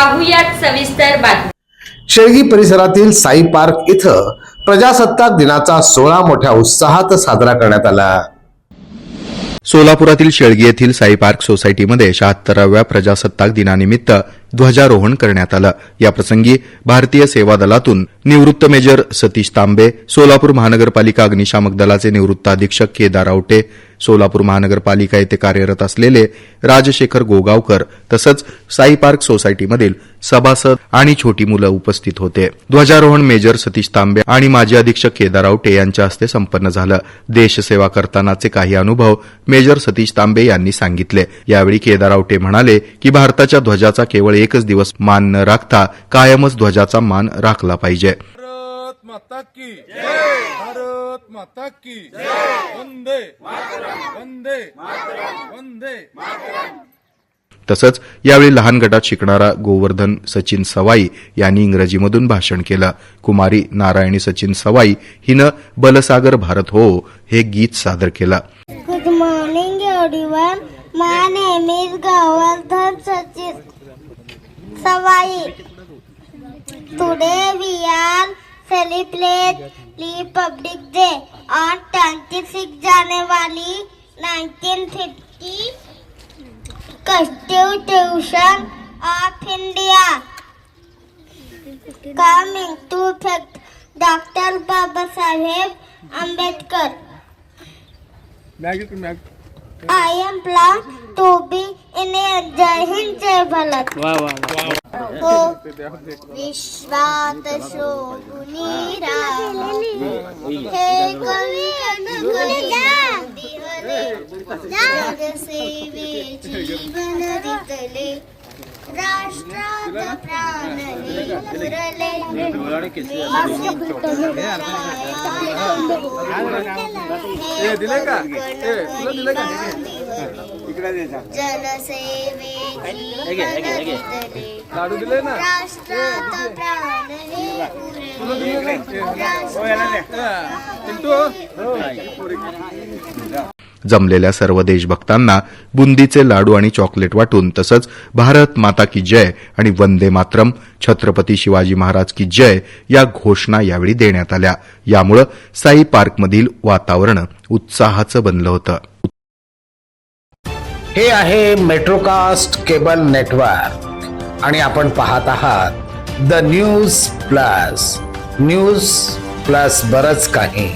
पाहुयात सविस्तर बातमी. शेळगी परिसरातील साई पार्क इथं प्रजासत्ताक दिनाचा सोहळा मोठ्या उत्साहात साजरा करण्यात आला. सोलापुरातील शेळगी येथील साई पार्क सोसायटीमध्ये शहात्तराव्या प्रजासत्ताक दिनानिमित्त ध्वजारोहण करण्यात आलं. याप्रसंगी भारतीय सेवा दलातून निवृत्त मेजर सतीश तांबे सोलापूर महानगरपालिका अग्निशामक दलाचे निवृत्त अधीक्षक केदार आवटे सोलापूर महानगरपालिका येथे कार्यरत असलेले राजशेखर गोगावकर तसंच साई पार्क सोसायटीमधील सभासद आणि छोटी मुलं उपस्थित होते. ध्वजारोहण मेजर सतीश तांबे आणि माजी अधीक्षक केदार आवटे यांच्या हस्ते संपन्न झालं. देशसेवा करतानाचे काही अनुभव मेजर सतीश तांबे यांनी सांगितले. यावेळी केदार आवटे म्हणाले की भारताच्या ध्वजाचा केवळ एकच दिवस मान न राखता कायमच ध्वजाचा मान राखला पाहिजे. माता की। भारत माता की। वंदे। वंदे। वंदे। तसंच यावेळी लहान गटात शिकणारा गोवर्धन सचिन सवाई यांनी इंग्रजीमधून भाषण केलं. कुमारी नारायणी सचिन सवाई हिनं बलसागर भारत हो हे गीत सादर केलं. Good morning, everyone. My name is Govardhan Sachin Savai. Today we are celebrate republic day और ट्वेंटी सिक्स जाने वाली nineteen fifty constitution of India coming to fact doctor Baba Saheb Ambedkar I am plan to be in जय हिंद जय भारत हो विश्वात शोभुनी राम हे कवी जग सेवेची जीवन रितले राष्ट्रात प्राण हे मुरले ए, दिले का? ए, तुला दिले का? जनसेवेची लाडू दिले ना? राष्ट्रात प्राण हे पुरले. चिंटू जमलेल्या सर्व देशभक्तांना बुंदीचे लाडू आणि चॉकलेट वाटून तसंच भारत माता की जय आणि वंदे मातरम छत्रपती शिवाजी महाराज की जय या घोषणा यावेळी देण्यात आल्या. यामुळं साई पार्कमधील वातावरण उत्साहाचं बनलं होतं. हे आहे मेट्रोकास्ट केबल नेटवर्क आणि आपण पाहत आहात the news plus. News plus बरच काही.